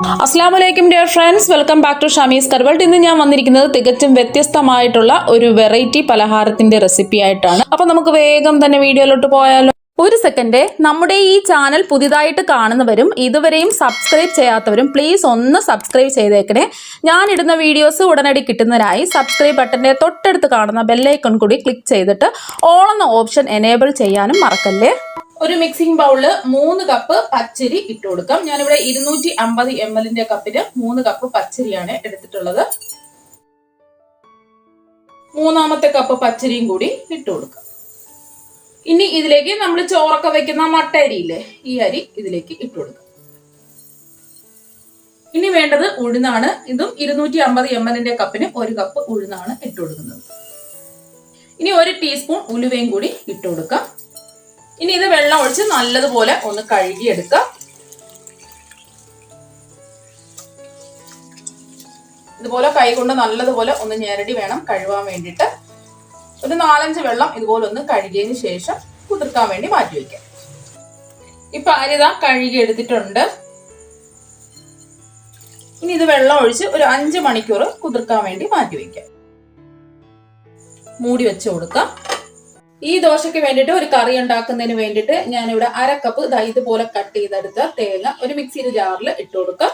അസ്സാം വലൈക്കും dear friends welcome back to Shamees കർവൾട്ട് ഇന്ന് ഞാൻ വന്നിരിക്കുന്നത് തികച്ചും വ്യത്യസ്തമായിട്ടുള്ള ഒരു വെറൈറ്റി പലഹാരത്തിന്റെ റെസിപ്പി ആയിട്ടാണ്. അപ്പൊ നമുക്ക് വേഗം തന്നെ വീഡിയോയിലോട്ട് പോയാലോ. ഒരു സെക്കൻഡ് നമ്മുടെ ഈ ചാനൽ പുതിയതായിട്ട് കാണുന്നവരും ഇതുവരെയും സബ്സ്ക്രൈബ് ചെയ്യാത്തവരും പ്ലീസ് ഒന്ന് സബ്സ്ക്രൈബ് ചെയ്തേക്കണേ. ഞാൻ ഇടുന്ന വീഡിയോസ് ഉടനടി കിട്ടുന്നതിനായി സബ്സ്ക്രൈബ് ബട്ടന്റെ തൊട്ടടുത്ത് കാണുന്ന ബെല്ലൈക്കൺ കൂടി ക്ലിക്ക് ചെയ്തിട്ട് ഓൾ എന്ന ഓപ്ഷൻ എനേബിൾ ചെയ്യാനും മറക്കല്ലേ? ഒരു മിക്സിംഗ് ബൗളിൽ മൂന്ന് കപ്പ് പച്ചരി ഇട്ട് കൊടുക്കാം. ഞാനിവിടെ ഇരുന്നൂറ്റി അമ്പത് എം എല്ലിന്റെ കപ്പിന് മൂന്ന് കപ്പ് പച്ചരിയാണ് എടുത്തിട്ടുള്ളത്. മൂന്നാമത്തെ കപ്പ് പച്ചരിയും കൂടി ഇട്ട് കൊടുക്കാം. ഇനി ഇതിലേക്ക് നമ്മൾ ചോറൊക്കെ വെക്കുന്ന മട്ട അരിയില്ലേ ഈ അരി ഇതിലേക്ക് ഇട്ട് കൊടുക്കാം. ഇനി വേണ്ടത് ഉഴുന്നാണ്. ഇതും ഇരുന്നൂറ്റി അമ്പത് എം എല്ലിന്റെ കപ്പിന് ഒരു കപ്പ് ഉഴുന്നാണ് ഇട്ട് കൊടുക്കുന്നത്. ഇനി ഒരു ടീസ്പൂൺ ഉലുവയും കൂടി ഇട്ട് കൊടുക്കാം. ഇനി ഇത് വെള്ളം ഒഴിച്ച് നല്ലതുപോലെ ഒന്ന് കഴുകിയെടുക്കാം ഇതുപോലെ കൈകൊണ്ട് നല്ലതുപോലെ ഒന്ന് ഞെരടി വേണം കഴുകാൻ വേണ്ടിയിട്ട്. ഒരു നാലഞ്ച് വെള്ളം ഇതുപോലെ ഒന്ന് കഴുകിയതിന് ശേഷം കുതിർക്കാൻ വേണ്ടി മാറ്റി വയ്ക്കാം. ഇപ്പൊ അരിത കഴുകി എടുത്തിട്ടുണ്ട് ഇനി ഇത് വെള്ളം ഒഴിച്ച് ഒരു അഞ്ച് മണിക്കൂർ കുതിർക്കാൻ വേണ്ടി മാറ്റി വയ്ക്കാം. മൂടി വെച്ച് കൊടുക്കാം. ഈ ദോശയ്ക്ക് വേണ്ടിയിട്ട് ഒരു കറി ഉണ്ടാക്കുന്നതിന് വേണ്ടിയിട്ട് ഞാനിവിടെ അര കപ്പ് ദാ ഇതുപോലെ കട്ട് ചെയ്തെടുത്ത തേങ്ങ ഒരു മിക്സിയുടെ ജാറിൽ ഇട്ട് കൊടുക്കാം.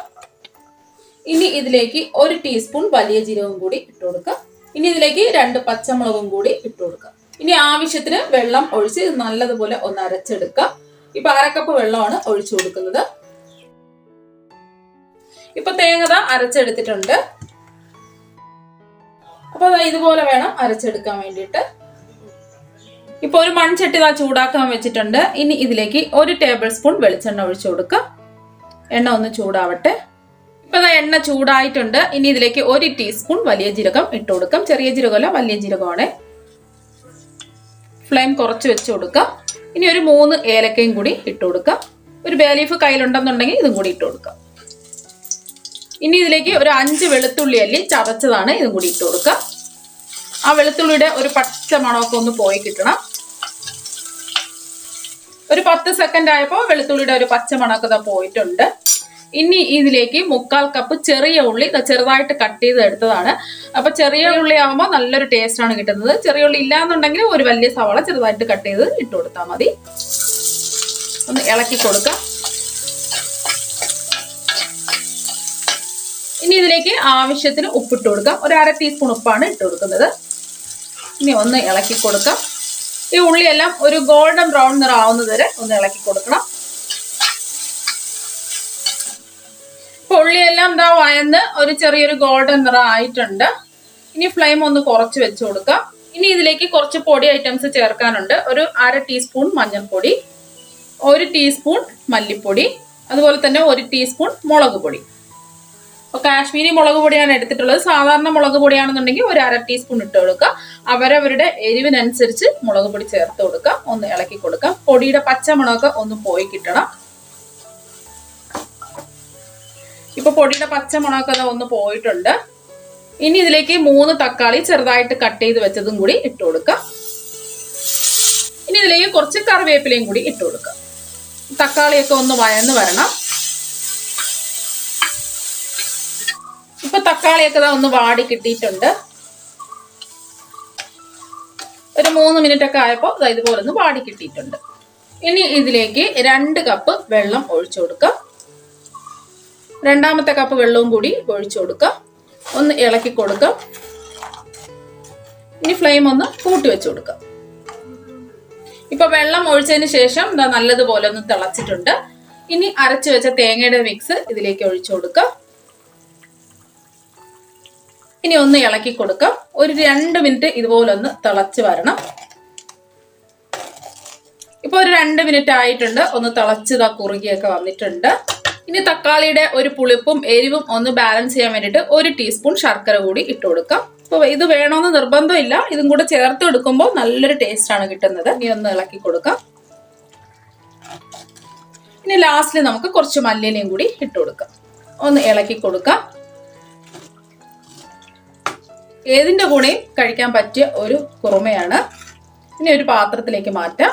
ഇനി ഇതിലേക്ക് ഒരു ടീസ്പൂൺ വലിയ ജീരകം കൂടി ഇട്ട് കൊടുക്കാം. ഇനി ഇതിലേക്ക് രണ്ട് പച്ചമുളകും കൂടി ഇട്ട് കൊടുക്കാം. ഇനി ആവശ്യത്തിന് വെള്ളം ഒഴിച്ച് നല്ലതുപോലെ ഒന്ന് അരച്ചെടുക്കാം. ഇപ്പൊ അരക്കപ്പ് വെള്ളമാണ് ഒഴിച്ചു കൊടുക്കുന്നത്. ഇപ്പൊ തേങ്ങ ദാ അരച്ചെടുത്തിട്ടുണ്ട്. അപ്പൊ ഇതുപോലെ വേണം അരച്ചെടുക്കാൻ വേണ്ടിയിട്ട്. ഇപ്പൊ ഒരു മൺചട്ടി ഇതാ ചൂടാക്കാൻ വെച്ചിട്ടുണ്ട്. ഇനി ഇതിലേക്ക് ഒരു ടേബിൾ സ്പൂൺ വെളിച്ചെണ്ണ ഒഴിച്ചു കൊടുക്കുക എണ്ണ ഒന്ന് ചൂടാവട്ടെ. ഇപ്പൊ എണ്ണ ചൂടായിട്ടുണ്ട്. ഇനി ഇതിലേക്ക് ഒരു ടീസ്പൂൺ വലിയ ജീരകം ഇട്ട് കൊടുക്കാം. ചെറിയ ജീരകമല്ല വലിയ ജീരകമാണ്. ഫ്ലെയിം കുറച്ച് വെച്ച് കൊടുക്കാം. ഇനി ഒരു മൂന്ന് ഏലക്കയും കൂടി ഇട്ട് കൊടുക്കാം. ഒരു ബേലീഫ് കയ്യിലുണ്ടെന്നുണ്ടെങ്കിൽ ഇതും കൂടി ഇട്ട് കൊടുക്കാം. ഇനി ഇതിലേക്ക് ഒരു അഞ്ച് വെളുത്തുള്ളി അല്ലി ചതച്ചതാണ് ഇതും കൂടി ഇട്ട് കൊടുക്കുക ആ വെളുത്തുള്ളിയുടെ ഒരു പച്ച മണമൊക്കെ ഒന്ന് പോയി കിട്ടണം. ഒരു പത്ത് സെക്കൻഡ് ആയപ്പോൾ വെളുത്തുള്ളിയുടെ ഒരു പച്ച മണമൊക്കെ പോയിട്ടുണ്ട്. ഇനി ഇതിലേക്ക് മുക്കാൽ കപ്പ് ചെറിയ ഉള്ളി ചെറുതായിട്ട് കട്ട് ചെയ്ത് എടുത്തതാണ്. അപ്പൊ ചെറിയ ഉള്ളി ആകുമ്പോൾ നല്ലൊരു ടേസ്റ്റ് ആണ് കിട്ടുന്നത്. ചെറിയ ഉള്ളി ഇല്ലാന്നുണ്ടെങ്കിൽ ഒരു വലിയ സവാള ചെറുതായിട്ട് കട്ട് ചെയ്ത് ഇട്ട് കൊടുത്താൽ മതി. ഒന്ന് ഇളക്കി കൊടുക്കാം. ഇനി ഇതിലേക്ക് ആവശ്യത്തിന് ഉപ്പിട്ട് കൊടുക്കാം. ഒരു അര ടീസ്പൂൺ ഉപ്പാണ് ഇട്ട് കൊടുക്കുന്നത്. ഇനി ഒന്ന് ഇളക്കി കൊടുക്കാം. ഈ ഉള്ളിയെല്ലാം ഒരു ഗോൾഡൻ ബ്രൗൺ നിറം ആവുന്നത് വരെ ഒന്ന് ഇളക്കി കൊടുക്കണം. ഇപ്പൊ ഉള്ളിയെല്ലാം എന്താ വയന്ന് ഒരു ചെറിയൊരു ഗോൾഡൻ നിറം ആയിട്ടുണ്ട്. ഇനി ഫ്ലെയിം ഒന്ന് കുറച്ച് വെച്ച് കൊടുക്കാം. ഇനി ഇതിലേക്ക് കുറച്ച് പൊടി ഐറ്റംസ് ചേർക്കാനുണ്ട്. ഒരു അര ടീസ്പൂൺ മഞ്ഞൾപ്പൊടി ഒരു ടീസ്പൂൺ മല്ലിപ്പൊടി അതുപോലെ തന്നെ ഒരു ടീസ്പൂൺ മുളക് പൊടി അപ്പൊ കാശ്മീരി മുളക് പൊടിയാണ് എടുത്തിട്ടുള്ളത്. സാധാരണ മുളക് പൊടിയാണെന്നുണ്ടെങ്കിൽ ഒരു അര ടീസ്പൂൺ ഇട്ട് കൊടുക്കുക. അവരവരുടെ എരിവിനനുസരിച്ച് മുളക് പൊടി ചേർത്ത് കൊടുക്കുക. ഒന്ന് ഇളക്കി കൊടുക്കാം പൊടിയുടെ പച്ചമുളകൊക്കെ ഒന്ന് പോയി കിട്ടണം. ഇപ്പൊ പൊടിയുടെ പച്ചമുളകൊക്കെ ഒന്ന് പോയിട്ടുണ്ട്. ഇനി ഇതിലേക്ക് മൂന്ന് തക്കാളി ചെറുതായിട്ട് കട്ട് ചെയ്ത് വെച്ചതും കൂടി ഇട്ട് കൊടുക്കാം ഇനി ഇതിലേക്ക് കുറച്ച് കറിവേപ്പിലയും കൂടി ഇട്ട് കൊടുക്കാം തക്കാളിയൊക്കെ ഒന്ന് വയന്ന് വരണം. ഇപ്പൊ തക്കാളിയൊക്കെ ഒന്ന് വാടി കിട്ടിയിട്ടുണ്ട്. ഒരു മൂന്ന് മിനിറ്റ് ഒക്കെ ആയപ്പോൾ ഇതാ ഇതുപോലെ ഒന്ന് വാടി കിട്ടിയിട്ടുണ്ട്. ഇനി ഇതിലേക്ക് രണ്ട് കപ്പ് വെള്ളം ഒഴിച്ചു കൊടുക്കാം. രണ്ടാമത്തെ കപ്പ് വെള്ളവും കൂടി ഒഴിച്ചു കൊടുക്കാം. ഒന്ന് ഇളക്കി കൊടുക്കാം. ഇനി ഫ്ലെയിം ഒന്ന് കൂട്ടി വെച്ച് കൊടുക്കാം. ഇപ്പൊ വെള്ളം ഒഴിച്ചതിന് ശേഷം നല്ലതുപോലെ ഒന്ന് തിളച്ചിട്ടുണ്ട്. ഇനി അരച്ചു വെച്ച തേങ്ങയുടെ മിക്സ് ഇതിലേക്ക് ഒഴിച്ചു കൊടുക്കാം. ഇനി ഒന്ന് ഇളക്കി കൊടുക്കാം. ഒരു രണ്ട് മിനിറ്റ് ഇതുപോലെ ഒന്ന് തിളച്ച് വരണം. ഇപ്പൊ ഒരു രണ്ട് മിനിറ്റ് ആയിട്ടുണ്ട്. ഒന്ന് തിളച്ചതാ കുറുകിയൊക്കെ വന്നിട്ടുണ്ട്. ഇനി തക്കാളിയുടെ ഒരു പുളിപ്പും എരിവും ഒന്ന് ബാലൻസ് ചെയ്യാൻ വേണ്ടിയിട്ട് ഒരു ടീസ്പൂൺ ശർക്കര കൂടി ഇട്ട് കൊടുക്കാം. ഇപ്പൊ ഇത് വേണമെന്ന് നിർബന്ധമില്ല. ഇതും കൂടെ ചേർത്ത് എടുക്കുമ്പോൾ നല്ലൊരു ടേസ്റ്റ് ആണ് കിട്ടുന്നത്. ഇനി ഒന്ന് ഇളക്കി കൊടുക്കാം. ഇനി ലാസ്റ്റിൽ നമുക്ക് കുറച്ച് മല്ലിയിലയും കൂടി ഇട്ട് കൊടുക്കാം. ഒന്ന് ഇളക്കി കൊടുക്കാം. ഏതിന്റെ കൂടെയും കഴിക്കാൻ പറ്റിയ ഒരു കുറുമയാണ്. ഇനി ഒരു പാത്രത്തിലേക്ക് മാറ്റാം.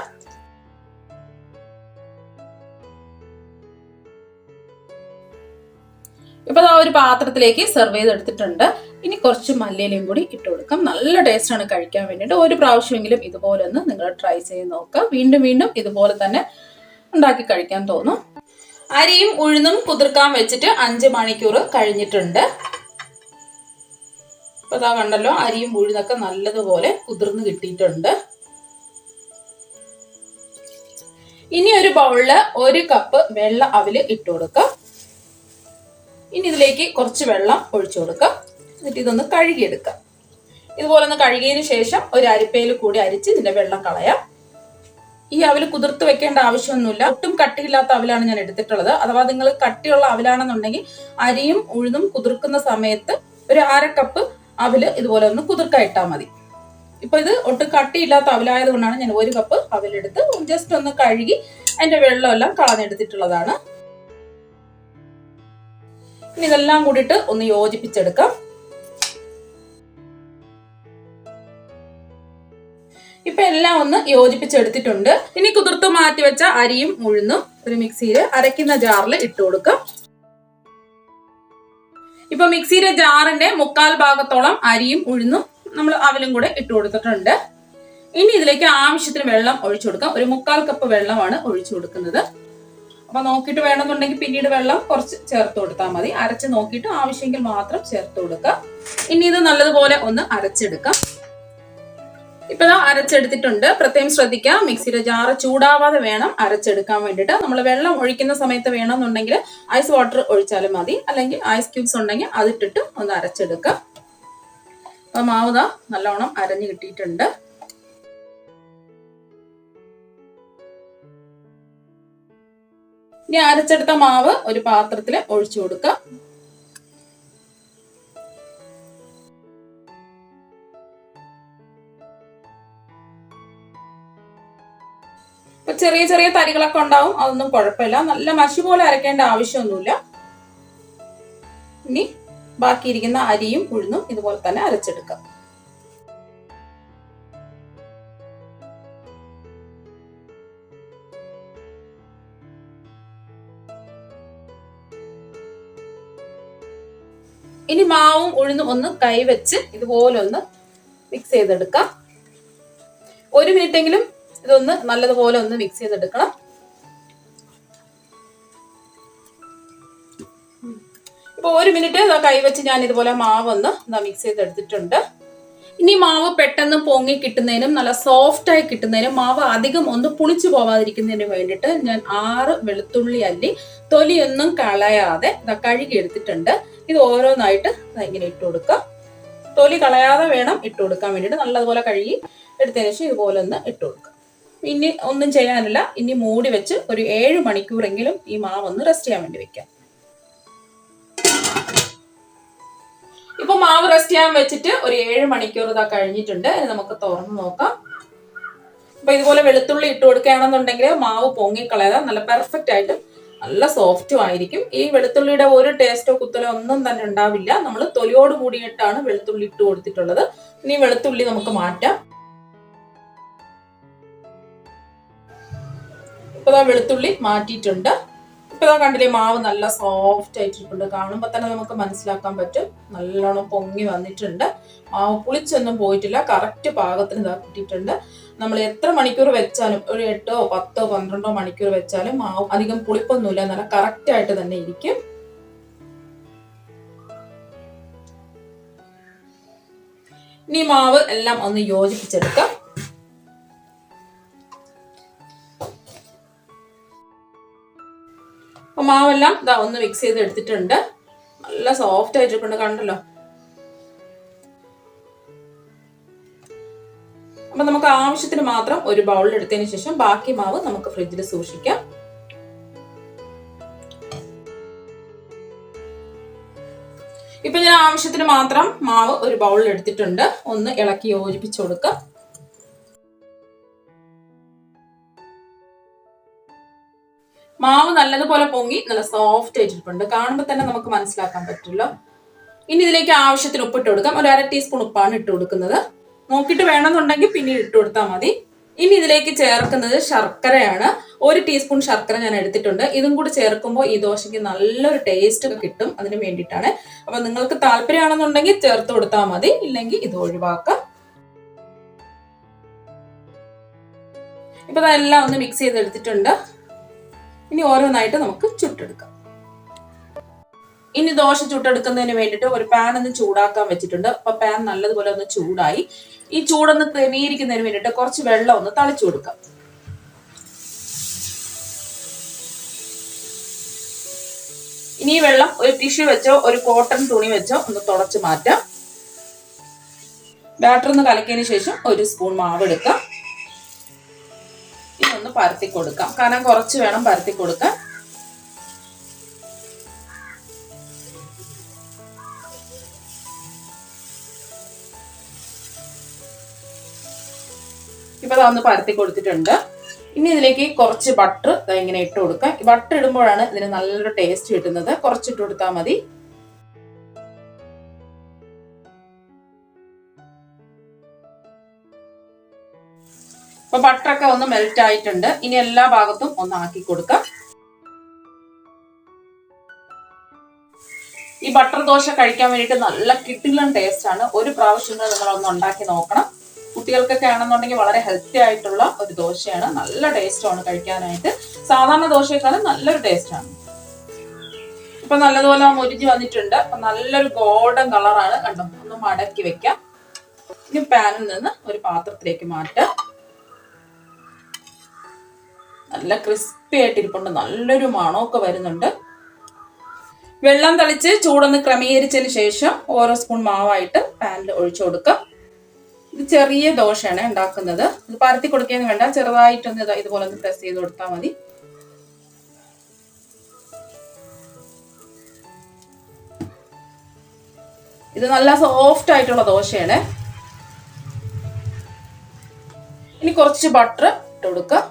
ഇപ്പൊ ആ ഒരു പാത്രത്തിലേക്ക് സെർവ് ചെയ്തെടുത്തിട്ടുണ്ട്. ഇനി കുറച്ച് മല്ലിയിലയും കൂടി ഇട്ട് കൊടുക്കാം. നല്ല ടേസ്റ്റാണ് കഴിക്കാൻ വേണ്ടിയിട്ട്. ഒരു പ്രാവശ്യമെങ്കിലും ഇതുപോലെ ഒന്ന് നിങ്ങൾ ട്രൈ ചെയ്ത് നോക്കുക. വീണ്ടും വീണ്ടും ഇതുപോലെ തന്നെ ഉണ്ടാക്കി കഴിക്കാൻ തോന്നും. അരിയും ഉഴുന്നും കുതിർക്കാൻ വെച്ചിട്ട് അഞ്ച് മണിക്കൂർ കഴിഞ്ഞിട്ടുണ്ട്. ഇപ്പൊ ഇതാ കണ്ടല്ലോ അരിയും ഉഴുന്നൊക്കെ നല്ലതുപോലെ കുതിർന്ന് കിട്ടിയിട്ടുണ്ട്. ഇനി ഒരു ബൗളിൽ ഒരു കപ്പ് വെള്ള അവിൽ ഇട്ട് കൊടുക്കാം. ഇനി ഇതിലേക്ക് കുറച്ച് വെള്ളം ഒഴിച്ചു കൊടുക്കാം. എന്നിട്ട് ഇതൊന്ന് കഴുകിയെടുക്കാം. ഇതുപോലെ ഒന്ന് കഴുകിയതിന് ശേഷം ഒരു അരിപ്പയിൽ കൂടി അരിച്ച് ഇതിന്റെ വെള്ളം കളയാം. ഈ അവൽ കുതിർത്ത് വെക്കേണ്ട ആവശ്യമൊന്നുമില്ല. ഒട്ടും കട്ടിയില്ലാത്ത അവലാണ് ഞാൻ എടുത്തിട്ടുള്ളത്. അഥവാ നിങ്ങൾ കട്ടിയുള്ള അവലാണെന്നുണ്ടെങ്കിൽ അരിയും ഉഴുതും കുതിർക്കുന്ന സമയത്ത് ഒരു അര കപ്പ് അവിൽ ഇതുപോലെ ഒന്ന് കുതിർക്കാൻ ഇട്ടാൽ മതി. ഇപ്പൊ ഇത് ഒട്ടും കട്ടിയില്ലാത്ത അവിലായത് കൊണ്ടാണ് ഞാൻ ഒരു കപ്പ് അവിലെടുത്ത് ജസ്റ്റ് ഒന്ന് കഴുകി അതിന്റെ വെള്ളമെല്ലാം കളഞ്ഞെടുത്തിട്ടുള്ളതാണ്. ഇനി ഇതെല്ലാം കൂടിയിട്ട് ഒന്ന് യോജിപ്പിച്ചെടുക്കാം. ഇപ്പൊ എല്ലാം ഒന്ന് യോജിപ്പിച്ചെടുത്തിട്ടുണ്ട്. ഇനി കുതിർത്ത് മാറ്റി വെച്ച അരിയും ഉഴുന്നും ഒരു മിക്സിയിൽ അരയ്ക്കുന്ന ജാറിൽ ഇട്ട് കൊടുക്കാം. ഇപ്പൊ മിക്സിയിലെ ജാറിന്റെ മുക്കാൽ ഭാഗത്തോളം അരിയും ഉഴുന്നും നമ്മൾ അവലും കൂടെ ഇട്ട് കൊടുത്തിട്ടുണ്ട്. ഇനി ഇതിലേക്ക് ആവശ്യത്തിന് വെള്ളം ഒഴിച്ചു കൊടുക്കാം. ഒരു മുക്കാൽ കപ്പ് വെള്ളമാണ് ഒഴിച്ചു കൊടുക്കുന്നത്. അപ്പൊ നോക്കിയിട്ട് വേണമെന്നുണ്ടെങ്കിൽ പിന്നീട് വെള്ളം കുറച്ച് ചേർത്ത് കൊടുത്താൽ മതി. അരച്ച് നോക്കിയിട്ട് ആവശ്യമെങ്കിൽ മാത്രം ചേർത്ത് കൊടുക്കുക ഇനി ഇത് നല്ലതുപോലെ ഒന്ന് അരച്ചെടുക്കാം. ഇപ്പൊ അരച്ചെടുത്തിട്ടുണ്ട്. പ്രത്യേകം ശ്രദ്ധിക്കുക. മിക്സിയുടെ ജാറ് ചൂടാവാതെ വേണം അരച്ചെടുക്കാൻ വേണ്ടിയിട്ട്. നമ്മൾ വെള്ളം ഒഴിക്കുന്ന സമയത്ത് വേണമെന്നുണ്ടെങ്കിൽ ഐസ് വാട്ടർ ഒഴിച്ചാലും മതി. അല്ലെങ്കിൽ ഐസ് ക്യൂബ്സ് ഉണ്ടെങ്കിൽ അതിട്ടിട്ട് ഒന്ന് അരച്ചെടുക്കാം അപ്പൊ മാവ് ദാ നല്ലോണം അരഞ്ഞു കിട്ടിയിട്ടുണ്ട്. ഇനി അരച്ചെടുത്ത മാവ് ഒരു പാത്രത്തിൽ ഒഴിച്ചു കൊടുക്കാം ഇപ്പൊ ചെറിയ ചെറിയ തരികളൊക്കെ ഉണ്ടാവും അതൊന്നും കുഴപ്പമില്ല. നല്ല മഷി പോലെ അരക്കേണ്ട ആവശ്യമൊന്നുമില്ല. ഇനി ബാക്കിയിരിക്കുന്ന അരിയും ഉഴുന്നും ഇതുപോലെ തന്നെ അരച്ചെടുക്കാം. ഇനി മാവും ഉഴുന്നും ഒന്ന് കൈവച്ച് ഇതുപോലെ ഒന്ന് മിക്സ് ചെയ്തെടുക്കാം. ഒരു മിനിറ്റെങ്കിലും ഇതൊന്ന് നല്ലതുപോലെ ഒന്ന് മിക്സ് ചെയ്തെടുക്കണം. ഇപ്പൊ ഒരു മിനിറ്റ് കൈവച്ച് ഞാൻ ഇതുപോലെ മാവ് ഒന്ന് ഇതാ മിക്സ് ചെയ്തെടുത്തിട്ടുണ്ട്. ഇനി മാവ് പെട്ടെന്ന് പൊങ്ങി കിട്ടുന്നതിനും നല്ല സോഫ്റ്റ് ആയി കിട്ടുന്നതിനും മാവ് അധികം ഒന്ന് പുളിച്ചു പോവാതിരിക്കുന്നതിന് വേണ്ടിയിട്ട് ഞാൻ ആറ് വെളുത്തുള്ളി അല്ലി തൊലിയൊന്നും കളയാതെ കഴുകി എടുത്തിട്ടുണ്ട്. ഇത് ഓരോന്നായിട്ട് ഇങ്ങനെ ഇട്ട് കൊടുക്കാം. തൊലി കളയാതെ വേണം ഇട്ട് കൊടുക്കാൻ വേണ്ടിയിട്ട്. നല്ലതുപോലെ കഴുകി എടുത്തതിന് ശേഷം ഇതുപോലെ ഒന്ന് ഇട്ട് കൊടുക്കാം. ഇനി ഒന്നും ചെയ്യാനില്ല. ഇനി മൂടി വെച്ച് ഒരു ഏഴ് മണിക്കൂറെങ്കിലും ഈ മാവ് ഒന്ന് റെസ്റ്റ് ചെയ്യാൻ വേണ്ടി വെക്കാം. ഇപ്പൊ മാവ് റെസ്റ്റ് ചെയ്യാൻ വെച്ചിട്ട് ഒരു ഏഴ് മണിക്കൂർ ഇതാ കഴിഞ്ഞിട്ടുണ്ട്. നമുക്ക് തുറന്നു നോക്കാം. അപ്പൊ ഇതുപോലെ വെളുത്തുള്ളി ഇട്ട് കൊടുക്കുകയാണെന്നുണ്ടെങ്കിൽ മാവ് പൊങ്ങിക്കളയാതെ നല്ല പെർഫെക്റ്റ് ആയിട്ട് നല്ല സോഫ്റ്റും ആയിരിക്കും. ഈ വെളുത്തുള്ളിയുടെ ഒരു ടേസ്റ്റോ കുത്തലോ ഒന്നും തന്നെ ഉണ്ടാവില്ല. നമ്മൾ തൊലിയോട് കൂടിയിട്ടാണ് വെളുത്തുള്ളി ഇട്ട് കൊടുത്തിട്ടുള്ളത്. ഇനി വെളുത്തുള്ളി നമുക്ക് മാറ്റാം. ഇപ്പൊ ഇതാ വെളുത്തുള്ളി മാറ്റിയിട്ടുണ്ട്. ഇപ്പൊ ഇതാ കണ്ടില്ലേ മാവ് നല്ല സോഫ്റ്റ് ആയിട്ടിരിപ്പുണ്ട്. കാണുമ്പോ തന്നെ നമുക്ക് മനസ്സിലാക്കാൻ പറ്റും. നല്ലോണം പൊങ്ങി വന്നിട്ടുണ്ട്. മാവ് പുളിച്ചൊന്നും പോയിട്ടില്ല. കറക്റ്റ് പാകത്തിന് ഇതാ കിട്ടിയിട്ടുണ്ട്. നമ്മൾ എത്ര മണിക്കൂർ വെച്ചാലും ഒരു എട്ടോ പത്തോ പന്ത്രണ്ടോ മണിക്കൂർ വെച്ചാലും മാവ് അധികം പുളിപ്പൊന്നുമില്ല. നല്ല കറക്റ്റ് ആയിട്ട് തന്നെ ഇരിക്കും. ഇനി മാവ് എല്ലാം ഒന്ന് യോജിപ്പിച്ചെടുക്കാം. മാവെല്ലാം ഇതാ ഒന്ന് മിക്സ് ചെയ്ത് എടുത്തിട്ടുണ്ട് നല്ല സോഫ്റ്റ് ആയിട്ടിരിപ്പുണ്ട് കണ്ടല്ലോ. അപ്പൊ നമുക്ക് ആവശ്യത്തിന് മാത്രം ഒരു ബൗളിൽ എടുത്തതിന് ശേഷം ബാക്കി മാവ് നമുക്ക് ഫ്രിഡ്ജിൽ സൂക്ഷിക്കാം. ഇപ്പൊ ഞാൻ ആവശ്യത്തിന് മാത്രം മാവ് ഒരു ബൗളിൽ എടുത്തിട്ടുണ്ട്. ഒന്ന് ഇളക്കി യോജിപ്പിച്ചു കൊടുക്കാം. മാവ് നല്ലതുപോലെ പൊങ്ങി നല്ല സോഫ്റ്റ് ആയിട്ടിട്ടുണ്ട് കാണുമ്പോൾ തന്നെ നമുക്ക് മനസ്സിലാക്കാൻ പറ്റുമല്ലോ. ഇനി ഇതിലേക്ക് ആവശ്യത്തിന് ഉപ്പിട്ട് കൊടുക്കാം. ഒരു അര ടീസ്പൂൺ ഉപ്പാണ് ഇട്ട് കൊടുക്കുന്നത്. നോക്കിയിട്ട് വേണമെന്നുണ്ടെങ്കിൽ പിന്നീട് ഇട്ട് കൊടുത്താൽ മതി. ഇനി ഇതിലേക്ക് ചേർക്കുന്നത് ശർക്കരയാണ്. ഒരു ടീസ്പൂൺ ശർക്കര ഞാൻ എടുത്തിട്ടുണ്ട്. ഇതും കൂടി ചേർക്കുമ്പോൾ ഈ ദോശയ്ക്ക് നല്ലൊരു ടേസ്റ്റ് കിട്ടും അതിന് വേണ്ടിയിട്ടാണ്. അപ്പൊ നിങ്ങൾക്ക് താല്പര്യമാണെന്നുണ്ടെങ്കിൽ ചേർത്ത് കൊടുത്താൽ മതി. ഇല്ലെങ്കിൽ ഇത് ഒഴിവാക്കാം. ഇപ്പൊ ഇതെല്ലാം ഒന്ന് മിക്സ് ചെയ്തെടുത്തിട്ടുണ്ട്. ഇനി ഓരോന്നായിട്ട് നമുക്ക് ചുട്ടെടുക്കാം. ഇനി ദോശ ചുട്ടെടുക്കുന്നതിന് വേണ്ടിയിട്ട് ഒരു പാൻ ഒന്ന് ചൂടാക്കാൻ വെച്ചിട്ടുണ്ട്. അപ്പൊ പാൻ നല്ലതുപോലെ ഒന്ന് ചൂടായി. ഈ ചൂടൊന്ന് ക്രമീകരിക്കുന്നതിന് വേണ്ടിയിട്ട് കുറച്ച് വെള്ളം ഒന്ന് തളിച്ചു കൊടുക്കാം. ഇനി ഈ വെള്ളം ഒരു ടിഷ്യൂ വെച്ചോ ഒരു കോട്ടൺ തുണി വെച്ചോ ഒന്ന് തുടച്ചു മാറ്റാം. ബാറ്റർ ഒന്ന് കലക്കിയതിന് ശേഷം ഒരു സ്പൂൺ മാവ് എടുക്കാം. ഒന്ന് പരത്തി കൊടുക്കാം. കാരണം കുറച്ച് വേണം പരത്തി കൊടുക്കാൻ. ഇപ്പൊ അതൊന്ന് പരത്തി കൊടുത്തിട്ടുണ്ട്. ഇനി ഇതിലേക്ക് കുറച്ച് ബട്ടർ ഇങ്ങനെ ഇട്ട് കൊടുക്കാം. ബട്ടർ ഇടുമ്പോഴാണ് ഇതിന് നല്ലൊരു ടേസ്റ്റ് കിട്ടുന്നത്. കുറച്ചിട്ട് കൊടുത്താൽ മതി. അപ്പൊ ബട്ടറൊക്കെ ഒന്ന് മെൽറ്റ് ആയിട്ടുണ്ട്. ഇനി എല്ലാ ഭാഗത്തും ഒന്ന് ആക്കി കൊടുക്കാം. ഈ ബട്ടർ ദോശ കഴിക്കാൻ വേണ്ടിയിട്ട് നല്ല കിട്ടില്ലൻ ടേസ്റ്റ് ആണ്. ഒരു പ്രാവശ്യം നിങ്ങൾ ഒന്ന് ഉണ്ടാക്കി നോക്കണം. കുട്ടികൾക്കൊക്കെ ആണെന്നുണ്ടെങ്കിൽ വളരെ ഹെൽത്തി ആയിട്ടുള്ള ഒരു ദോശയാണ്. നല്ല ടേസ്റ്റാണ് കഴിക്കാനായിട്ട്. സാധാരണ ദോശയെക്കാളും നല്ലൊരു ടേസ്റ്റാണ് ഇപ്പൊ നല്ലതുപോലെ മുരിഞ്ഞ് വന്നിട്ടുണ്ട്. അപ്പൊ നല്ലൊരു ഗോൾഡൻ കളറാണ് കണ്ടോ? ഒന്ന് മടക്കി വെക്കാം. ഇനി പാനിൽ നിന്ന് ഒരു പാത്രത്തിലേക്ക് മാറ്റാം നല്ല ക്രിസ്പി ആയിട്ടിരിപ്പുണ്ട് നല്ലൊരു മണമൊക്കെ വരുന്നുണ്ട്. വെള്ളം തളിച്ച് ചൂടൊന്ന് ക്രമീകരിച്ചതിന് ശേഷം ഓരോ സ്പൂൺ മാവായിട്ട് പാനിൽ ഒഴിച്ചു കൊടുക്കാം ഇത് ചെറിയ ദോശയാണ് ഉണ്ടാക്കുന്നത്. ഇത് പരത്തി കൊടുക്കുകയെന്ന് വേണ്ട. ചെറുതായിട്ടൊന്ന് ഇതാ ഇതുപോലെ ഒന്ന് പ്രസ് ചെയ്ത് കൊടുത്താൽ മതി. ഇത് നല്ല സോഫ്റ്റ് ആയിട്ടുള്ള ദോശയാണ്. ഇനി കുറച്ച് ബട്ടർ ഇട്ട് കൊടുക്കുക.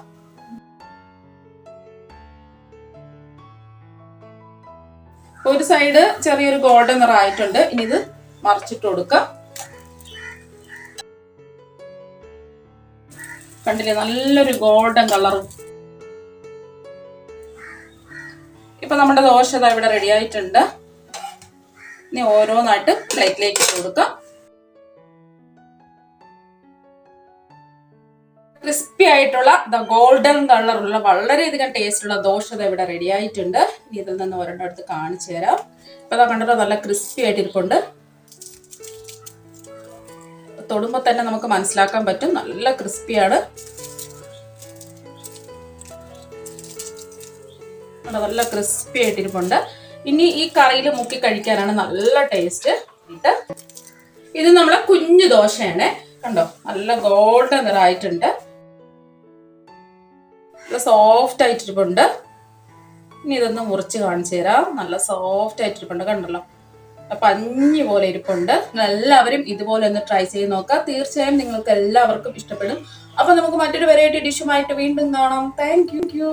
ഒരു സൈഡ് ചെറിയൊരു ഗോൾഡൻ നിറ ആയിട്ടുണ്ട്. ഇനി ഇത് മറിച്ചിട്ട് കൊടുക്കാം. കണ്ടില്ലേ? നല്ലൊരു ഗോൾഡൻ കളറും ഇപ്പൊ നമ്മുടെ ദോശ ഇവിടെ റെഡി ആയിട്ടുണ്ട്. ഇനി ഓരോന്നായിട്ട് പ്ലേറ്റിലേക്ക് കൊടുക്കാം. ക്രിസ്പി ആയിട്ടുള്ള ദ ഗോൾഡൻ കളറുള്ള വളരെയധികം ടേസ്റ്റ് ഉള്ള ദോശ ഇവിടെ റെഡി ആയിട്ടുണ്ട്. ഇതിൽ നിന്ന് ഒരെണ്ണം എടുത്ത് കാണിച്ചു തരാം. ഇപ്പൊ അതാ കണ്ടിട്ട് നല്ല ക്രിസ്പി ആയിട്ടിരിപ്പുണ്ട്. തൊടുമ്പോൾ തന്നെ നമുക്ക് മനസ്സിലാക്കാൻ പറ്റും നല്ല ക്രിസ്പിയാണ് നല്ല ക്രിസ്പി ആയിട്ടിരിപ്പുണ്ട്. ഇനി ഈ കറിയിൽ മുക്കി കഴിക്കാനാണ് നല്ല ടേസ്റ്റ് ഇത് നമ്മളെ കുഞ്ഞു ദോശയാണ്. കണ്ടോ നല്ല ഗോൾഡൻ നിറായിട്ടുണ്ട് നല്ല സോഫ്റ്റ് ആയിട്ടിരിപ്പുണ്ട്. ഇനി ഇതൊന്ന് മുറിച്ച് കാണിച്ചു തരാം. നല്ല സോഫ്റ്റ് ആയിട്ടിരിപ്പുണ്ട് കണ്ടല്ലോ. പഞ്ഞി പോലെ ഇരിപ്പുണ്ട്. എല്ലാവരും ഇതുപോലെ ഒന്ന് ട്രൈ ചെയ്ത് നോക്കുക. തീർച്ചയായും നിങ്ങൾക്ക് എല്ലാവർക്കും ഇഷ്ടപ്പെടും. അപ്പൊ നമുക്ക് മറ്റൊരു വെറൈറ്റി ഡിഷുമായിട്ട് വീണ്ടും കാണാം. Thank you